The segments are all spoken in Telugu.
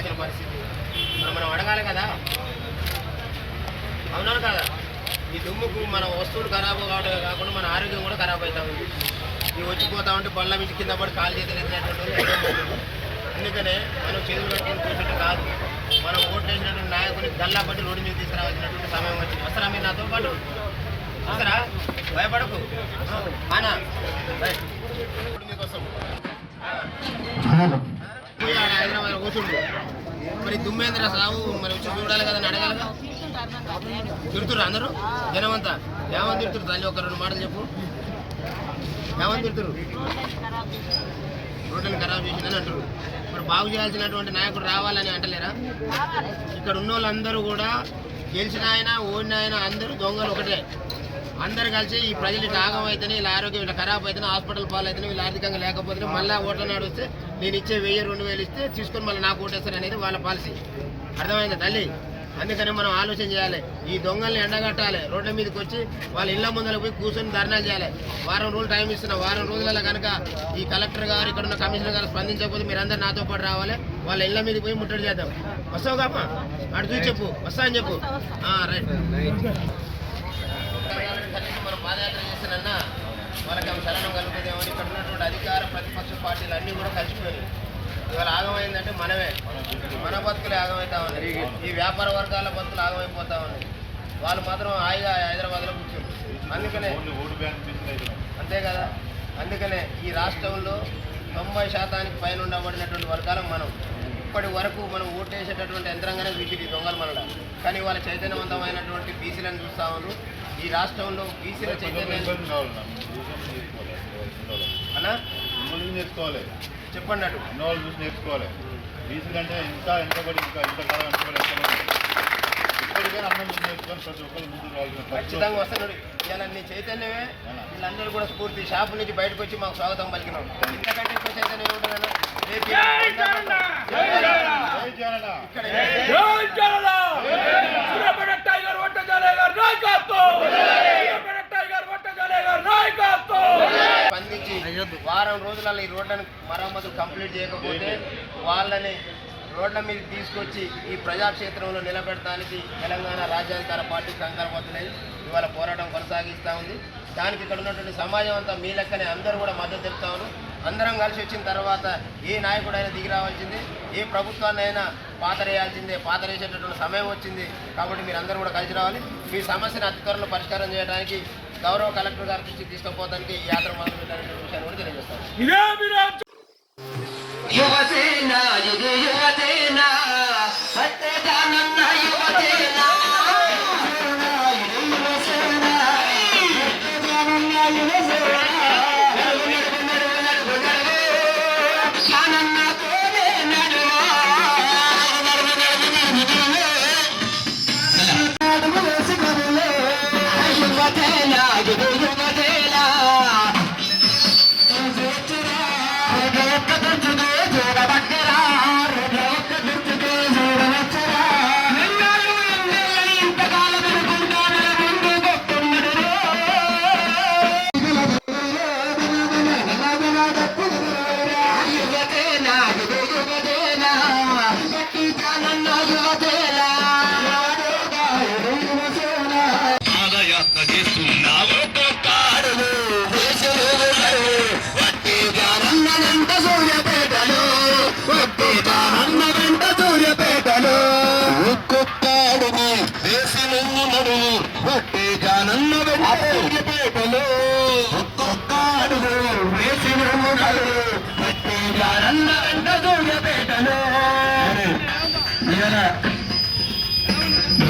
రైతుల పరిస్థితి. మరి మనం అడగాలి కదా? అవునా కదా? ఈ దుమ్ముకు మన వస్తువులు ఖరాబ్ కావడమే కాకుండా మన ఆరోగ్యం కూడా ఖరాబ్ అవుతా ఉంది. ఇవి వచ్చిపోతా ఉంటే బళ్ళ మించి కింద పడి కాలు చేతులు ఎత్తినటువంటి అందుకనే మనం చేతులు పెట్టుకుని కూర్చుంటే కాదు. మనం ఓట్లు నాయకుని గల్లా పట్టి రోడ్డు మీద తీసుకురావాల్సినటువంటి సమయం వచ్చింది. వస్తారా మీరు నాతో పాటు? వస్తారా? భయపడకు. మానా. మీకోసం. హైదరాబాద్ కూర్చుండు మరి దుమ్మేంద్ర సాగు మరి వచ్చి చూడాలి కదా అడగాలి అడగాలిగా తిడుతురు అందరూ? జనమంతా. ఏమని తిడుతురు తల్లి? ఒక రెండు మాటలు చెప్పు. ఏమని తిడుతురు రోడ్లను ఖరాబ్ చేసిందని అంటారు మరి బాగు చేయాల్సినటువంటి నాయకుడు రావాలని అంటలేరా? ఇక్కడ ఉన్న వాళ్ళందరూ కూడా గెలిచిన ఆయన ఓడిన ఆయన అందరూ దొంగలు ఒకటే. అందరు కలిసి ఈ ప్రజలు ఇట్లా ఆగం అయితేనే వీళ్ళ ఆరోగ్యం ఇట్లా ఖరాబ్ అయితేనే హాస్పిటల్ పాలైతేనే వీళ్ళు ఆర్థికంగా లేకపోతే మళ్ళీ ఓట్ల నాడు వస్తే నేను ఇచ్చే వెయ్యి రెండు వేలు ఇస్తే తీసుకొని మళ్ళీ నాకు ఓటేస్తారు అనేది వాళ్ళ పాలసీ. అర్థమైందా తల్లి? అందుకని మనం ఆలోచన చేయాలి. ఈ దొంగల్ని ఎండగట్టాలి. రోడ్ల మీదకి వచ్చి వాళ్ళ ఇళ్ళ ముందర పోయి కూర్చొని ధర్నాలు చేయాలి. వారం రోజులు టైం ఇస్తున్నా. వారం రోజులలో కనుక ఈ కలెక్టర్ గారు ఇక్కడ ఉన్న కమిషనర్ గారు స్పందించకపోతే మీరందరూ నాతో పాటు రావాలి. వాళ్ళ ఇళ్ళ మీదకి పోయి ముట్టడి చేద్దాం. వస్తావు కాపా అటు చూసి చెప్పు. వస్తా అని చెప్పు. రైట్ కనీసం మనం పాదయాత్ర చేస్తానన్నా వాళ్ళకి ఆమె శరణం కలుగుతుందేమో ఇక్కడ ఉన్నటువంటి అధికార ప్రతిపక్ష పార్టీలు అన్నీ కూడా కలిసిపోయినాయి ఇవాళ ఆగమైందంటే మనమే. మన బతుకులు ఆగమవుతా ఉన్నాయి ఈ వ్యాపార వర్గాల బతుకులు ఆగమైపోతా ఉన్నాయి వాళ్ళు మాత్రం హాయిగా హైదరాబాద్లో కూర్చోరు అందుకనే అంతే కదా? అందుకనే ఈ రాష్ట్రంలో తొంభై శాతానికి పైన ఉండబడినటువంటి వర్గాలు మనం. ఇప్పటి వరకు మనం ఓటేసేటటువంటి యంత్రంగానే చూసింది దొంగలు మనలా కానీ వాళ్ళ చైతన్యవంతమైనటువంటి బీసీలను చూస్తా ఉన్నారు. ఈ రాష్ట్రంలో బీసీల చైతన్యం నేర్చుకోవాలి. చెప్పండి అటు. అన్న వాళ్ళు చూసి నేర్చుకోవాలి. బీసీ అంటే ఇంకా వెనకబడి ఇంకా ఇంత కాలం వెనకబడి వెనకబడి ఇప్పటికైనా అన్నం చూసి నేర్చుకొని ప్రతి ఒక్కరు ముందుకు రావాల్సిన ఖచ్చితంగా ఇలా నీ చైతన్యమే. వీళ్ళందరూ కూడా స్ఫూర్తి. షాపు నుంచి బయటకు వచ్చి మాకు స్వాగతం పలికినాం వారం ఈ రోడ్లను మరమ్మతులు కంప్లీట్ చేయకపోతే వాళ్ళని రోడ్ల మీద తీసుకొచ్చి ఈ ప్రజాక్షేత్రంలో నిలబెట్టడానికి తెలంగాణ రాజ్యాంగార పార్టీ సంకల్పతులై ఇవాళ పోరాటం కొనసాగిస్తూ ఉంది. దానికి ఇక్కడ ఉన్నటువంటి సమాజం అంతా మీ లెక్కనే అందరూ కూడా మద్దతు తెలుపుతాను అందరం కలిసి వచ్చిన తర్వాత ఏ నాయకుడైనా దిగి రావాల్సిందే ఏ ప్రభుత్వాన్నైనా పాతరేయాల్సిందే పాతరేసేటటువంటి సమయం వచ్చింది కాబట్టి మీరు అందరూ కూడా కలిసి రావాలి. మీ సమస్యను అతి త్వరలో పరిష్కారం చేయడానికి గౌరవ కలెక్టర్ గారి దృష్టికి తీసుకుపోవడానికి ఈ యాత్ర మొదలు పెట్టాలనే విషయాన్ని కూడా తెలియజేస్తాను వెంట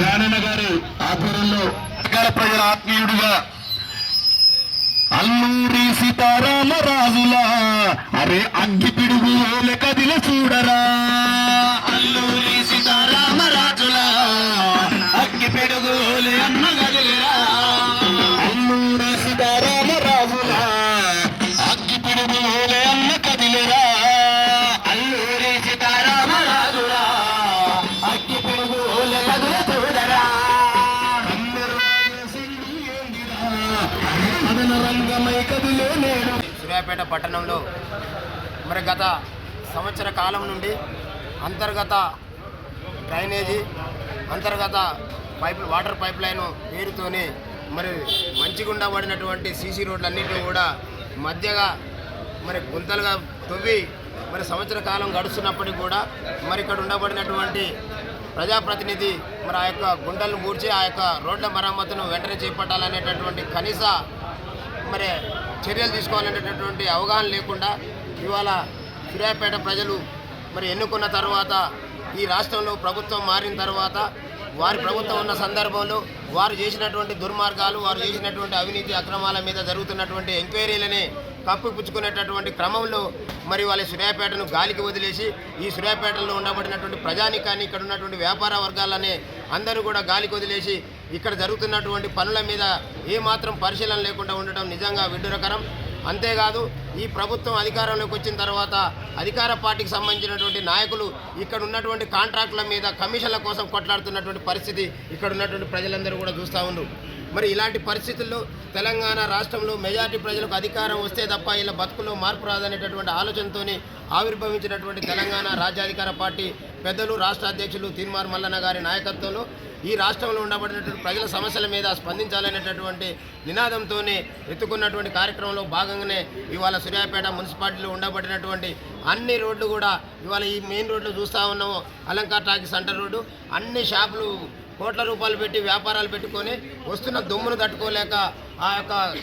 రానన్న గారు ఆధ్వర్యంలో ప్రజల ఆత్మీయుడిగా. అల్లూరి సీతారామరాజులా అరే అగ్గి పిడుగు ఓలె కదిల చూడరా. సూర్యాపేట పట్టణంలో మరి గత సంవత్సర కాలం నుండి అంతర్గత డ్రైనేజీ అంతర్గత పైప్ వాటర్ పైప్ లైన్ పేరుతోనే మరి మంచిగుండా పడినటువంటి సీసీ రోడ్లన్నింటినీ కూడా మధ్యగా మరి గుంతలుగా తవ్వి మరి సంవత్సర కాలం గడుస్తున్నప్పటికీ కూడా మరి ఇక్కడ ఉండబడినటువంటి ప్రజాప్రతినిధి మరి ఆ యొక్క గుండెలను మూడ్చి ఆ యొక్క రోడ్ల మరమ్మతును వెంటనే చేపట్టాలనేటటువంటి కనీస మరి చర్యలు తీసుకోవాలనేటటువంటి అవగాహన లేకుండా ఇవాళ సూర్యాపేట ప్రజలు మరి ఎన్నుకున్న తర్వాత ఈ రాష్ట్రంలో ప్రభుత్వం మారిన తర్వాత వారి ప్రభుత్వం ఉన్న సందర్భంలో వారు చేసినటువంటి దుర్మార్గాలు వారు చేసినటువంటి అవినీతి అక్రమాల మీద జరుగుతున్నటువంటి ఎంక్వైరీలనే కప్పిపుచ్చుకునేటటువంటి క్రమంలో మరి వాళ్ళ సూర్యాపేటను గాలికి వదిలేసి ఈ సూర్యాపేటలో ఉండబడినటువంటి ప్రజానికాన్ని ఇక్కడ ఉన్నటువంటి వ్యాపార వర్గాలనే అందరూ కూడా గాలికి వదిలేసి ఇక్కడ జరుగుతున్నటువంటి పనుల మీద ఏమాత్రం పరిశీలన లేకుండా ఉండటం నిజంగా విడ్డూరకరం. అంతేకాదు ఈ ప్రభుత్వం అధికారంలోకి వచ్చిన తర్వాత అధికార పార్టీకి సంబంధించినటువంటి నాయకులు ఇక్కడ ఉన్నటువంటి కాంట్రాక్టుల మీద కమిషన్ల కోసం కొట్లాడుతున్నటువంటి పరిస్థితి ఇక్కడ ఉన్నటువంటి ప్రజలందరూ కూడా చూస్తూ ఉన్నారు మరి ఇలాంటి పరిస్థితుల్లో తెలంగాణ రాష్ట్రంలో మెజార్టీ ప్రజలకు అధికారం వస్తే తప్ప ఇలా బతుకులో మార్పు రాదనేటటువంటి ఆలోచనతోనే ఆవిర్భవించినటువంటి తెలంగాణ రాజ్యాధికార పార్టీ పెద్దలు రాష్ట్ర అధ్యక్షులు తీన్మార్ మల్లన్న గారి నాయకత్వంలో ఈ రాష్ట్రంలో ఉండబడినటువంటి ప్రజల సమస్యల మీద స్పందించాలనేటటువంటి నినాదంతోనే ఎత్తుకున్నటువంటి కార్యక్రమంలో భాగంగానే ఇవాళ సూర్యాపేట మున్సిపాలిటీలో ఉండబడినటువంటి అన్ని రోడ్లు కూడా ఇవాళ ఈ మెయిన్ రోడ్లు చూస్తూ ఉన్నాము. Alankar talkie centre road. అన్ని షాపులు కోట్ల రూపాయలు పెట్టి వ్యాపారాలు పెట్టుకొని వస్తున్న దుమ్మును తట్టుకోలేక ఆ యొక్క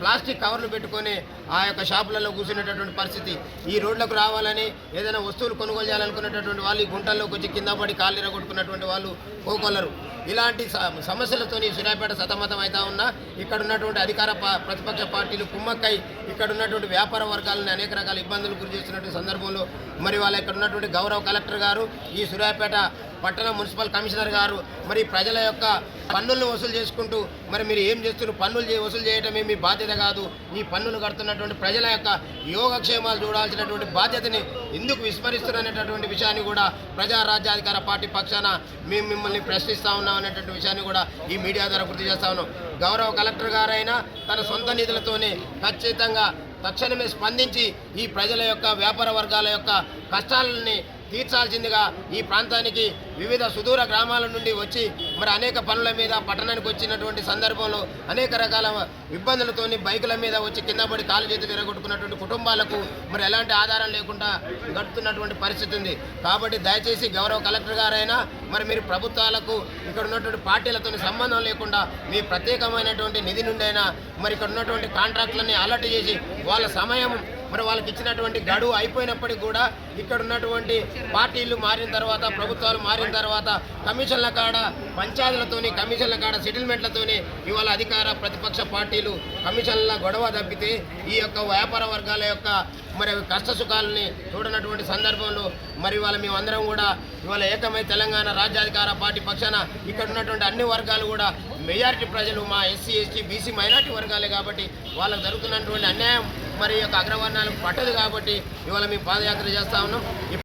ప్లాస్టిక్ కవర్లు పెట్టుకొని ఆ యొక్క షాపులలో కూర్చునేటటువంటి పరిస్థితి. ఈ రోడ్లకు రావాలని ఏదైనా వస్తువులు కొనుగోలు చేయాలనుకునేటటువంటి వాళ్ళు ఈ గుంటల్లోకి వచ్చి కింద పడి కాళ్ళు కొట్టుకున్నటువంటి వాళ్ళు కోకొల్లరు. ఇలాంటి స- సమస్యలతోని సూర్యాపేట సతమతం అవుతా ఉన్నా ఇక్కడ ఉన్నటువంటి అధికార ప్రతిపక్ష పార్టీలు కుమ్మక్కై ఇక్కడ ఉన్నటువంటి వ్యాపార వర్గాలను అనేక రకాల ఇబ్బందులు గురి చేస్తున్నటువంటి సందర్భంలో మరి వాళ్ళ ఇక్కడ ఉన్నటువంటి గౌరవ కలెక్టర్ గారు ఈ సూర్యాపేట పట్టణ మున్సిపల్ కమిషనర్ గారు మరి ప్రజల యొక్క పన్నులను వసూలు చేసుకుంటూ మరి మీరు ఏం చేస్తున్నారు? పన్నులు వసూలు చేయడమే మీ బాధ్యత కాదు. ఈ పన్నులు కడుతున్నటువంటి ప్రజల యొక్క యోగక్షేమాలు చూడాల్సినటువంటి బాధ్యతని ఎందుకు విస్మరిస్తున్నటువంటి విషయాన్ని కూడా ప్రజా రాజ్యాధికార పార్టీ పక్షాన మేము మిమ్మల్ని ప్రశ్నిస్తా ఉన్నాం అనేటువంటి విషయాన్ని కూడా ఈ మీడియా ద్వారా గుర్తు చేస్తా ఉన్నాం. గౌరవ కలెక్టర్ గారైనా తన సొంత నిధులతోనే ఖచ్చితంగా తక్షణమే స్పందించి ఈ ప్రజల యొక్క వ్యాపార వర్గాల యొక్క కష్టాలని తీర్చాల్సిందిగా ఈ ప్రాంతానికి వివిధ సుదూర గ్రామాల నుండి వచ్చి మరి అనేక పనుల మీద పట్టణానికి వచ్చినటువంటి సందర్భంలో అనేక రకాల ఇబ్బందులతోని బైకుల మీద వచ్చి కింద పడి కాలు చేతులు ఎరగొట్టుకున్నటువంటి కుటుంబాలకు మరి ఎలాంటి ఆధారం లేకుండా గడుపుతున్నటువంటి పరిస్థితి ఉంది. కాబట్టి దయచేసి గౌరవ కలెక్టర్ గారైనా మరి మీరు ప్రభుత్వాలకు ఇక్కడ ఉన్నటువంటి పార్టీలతో సంబంధం లేకుండా మీ ప్రత్యేకమైనటువంటి నిధి నుండైనా మరి ఇక్కడ ఉన్నటువంటి కాంట్రాక్టులని అలర్ట్ చేసి వాళ్ళ సమయం మరి వాళ్ళకి ఇచ్చినటువంటి గడువు అయిపోయినప్పటికీ కూడా ఇక్కడ ఉన్నటువంటి పార్టీలు మారిన తర్వాత ప్రభుత్వాలు మారిన తర్వాత కమిషన్ల కాడ పంచాయతీలతోని కమిషన్ల కాడ సెటిల్మెంట్లతోని ఇవాళ అధికార ప్రతిపక్ష పార్టీలు కమిషన్ల గొడవ తప్పితే ఈ యొక్క వ్యాపార వర్గాల యొక్క మరి కష్టసుఖాలని చూడనటువంటి సందర్భంలో మరి ఇవాళ మేమందరం కూడా ఇవాళ ఏకమై తెలంగాణ రాజ్యాధికార పార్టీ పక్షాన ఇక్కడ ఉన్నటువంటి అన్ని వర్గాలు కూడా మెజారిటీ ప్రజలు మా ఎస్సీ ఎస్టీ బీసీ మైనార్టీ వర్గాలే కాబట్టి వాళ్ళకు జరుగుతున్నటువంటి అన్యాయం మరి యొక్క అగ్రవర్ణాలకు పట్టదు కాబట్టి ఇవాళ మేము పాదయాత్ర చేస్తా ఉన్నాం.